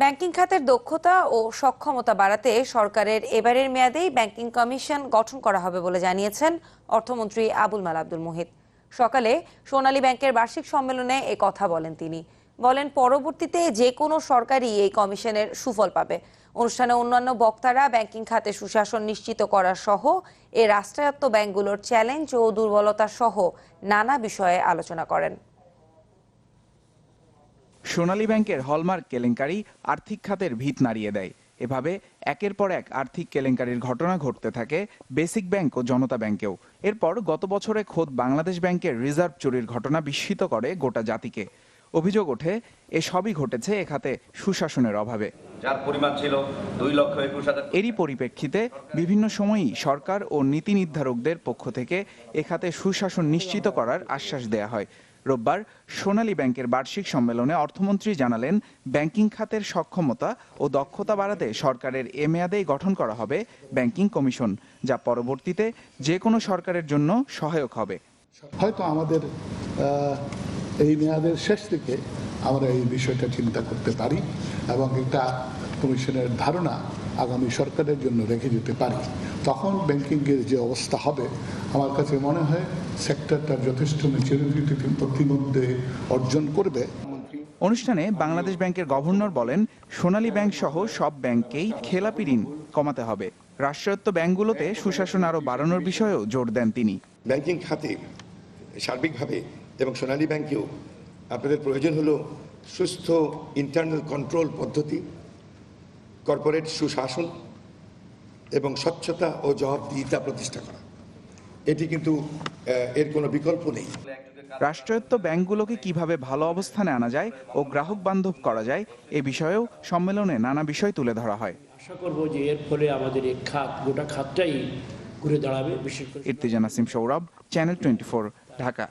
Banking খাতের দক্ষতা ও সক্ষমতা বাড়াতে সরকারের এবারের মেয়াদেই ব্যাংকিং কমিশন গঠন করা হবে বলে জানিয়েছেন অর্থমন্ত্রী আবুল মাল আব্দুল মুহিত। সকালে সোনালী ব্যাংকের বার্ষিক সম্মেলনে এ কথা বলেন তিনি। বলেন, পরবর্তীতে যে কোনো সরকারই এই কমিশনের সুফল পাবে। অনুষ্ঠানে অন্যান্য বক্তারা ব্যাংকিং খাতে সুশাসন নিশ্চিত করা সহ এ রাষ্ট্রায়ত্ত ব্যাংকগুলোর চ্যালেঞ্জ ও দুর্বলতা সহ নানা বিষয়ে আলোচনা করেন। সোনালী ব্যাংকের হলমার্ক কেলেঙ্কারি আর্থিক খাতের ভিত নাড়িয়ে দেয়। এভাবে একের পর এক আর্থিক কেলেঙ্কারির ঘটনা ঘটতে থাকে বেসিক ব্যাংক ও জনতা ব্যাংকেও। এরপর গত বছরে খোদ বাংলাদেশ ব্যাংকের রিজার্ভ চুরির ঘটনা বিস্মিত করে গোটা জাতিকে। অভিযোগ ওঠে এসবই ঘটেছে এ খাতে সুশাসনের অভাবে। যার পরিমাণ ছিল দুই লক্ষ একুশ হাজার এরই পরিপ্রেক্ষিতে বিভিন্ন সময়ই সরকার ও নীতি নির্ধারকদের পক্ষ থেকে এ খাতে সুশাসন নিশ্চিত করার আশ্বাস দেয়া হয়। রোববার সোনালী ব্যাংকের বার্ষিক সম্মেলনে অর্থমন্ত্রী জানালেন, ব্যাংকিং খাতের সক্ষমতা ও দক্ষতা বাড়াতে সরকারের এ মেয়াদেই গঠন করা হবে ব্যাংকিং কমিশন, যা পরবর্তীতে যে কোনো সরকারের জন্য সহায়ক হবে। হয়তো আমাদের এই মেয়াদের শেষ দিকে আমরা এই বিষয়টা চিন্তা করতে পারি এবং এটা কমিশনের ধারণা আগামী সরকারের জন্য রেখে দিতে পারি। তখন ব্যাংকিংয়ের যে অবস্থা হবে আমার কাছে মনে হয় সেক্টরটা যথেষ্ট ম্যাচুরিটি ইতিমধ্যে অর্জন করবে। অনুষ্ঠানে বাংলাদেশ ব্যাংকের গভর্নর বলেন সোনালী ব্যাংক সহ সব ব্যাংককেই খেলাপি ঋণ কমাতে হবে। রাষ্ট্রায়ত্ত ব্যাংকগুলোতে সুশাসন আরও বাড়ানোর বিষয়েও জোর দেন তিনি। ব্যাংকিং খাতে সার্বিকভাবে এবং সোনালী ব্যাংকেও আপনাদের প্রয়োজন হলো সুস্থ ইন্টারনাল কন্ট্রোল পদ্ধতি। কর্পোরেট সুশাসন এবং স্বচ্ছতা ও জবাবদিহিতা প্রতিষ্ঠা করা। এটি কিন্তু এর কোনো বিকল্প নেই। রাষ্ট্রায়ত্ত ব্যাংকগুলোকে কীভাবে ভালো অবস্থানে আনা যায় ও গ্রাহক বান্ধব করা যায় এ বিষয়েও সম্মেলনে নানা বিষয় তুলে ধরা হয়। আশা করব যে এর ফলে আমাদের এই খাত গোটা খাতটাই ঘুরে দাঁড়াবে বিশেষ করে ইর্তিজা নাসিম সৌরভ চ্যানেল টোয়েন্টি ঢাকা।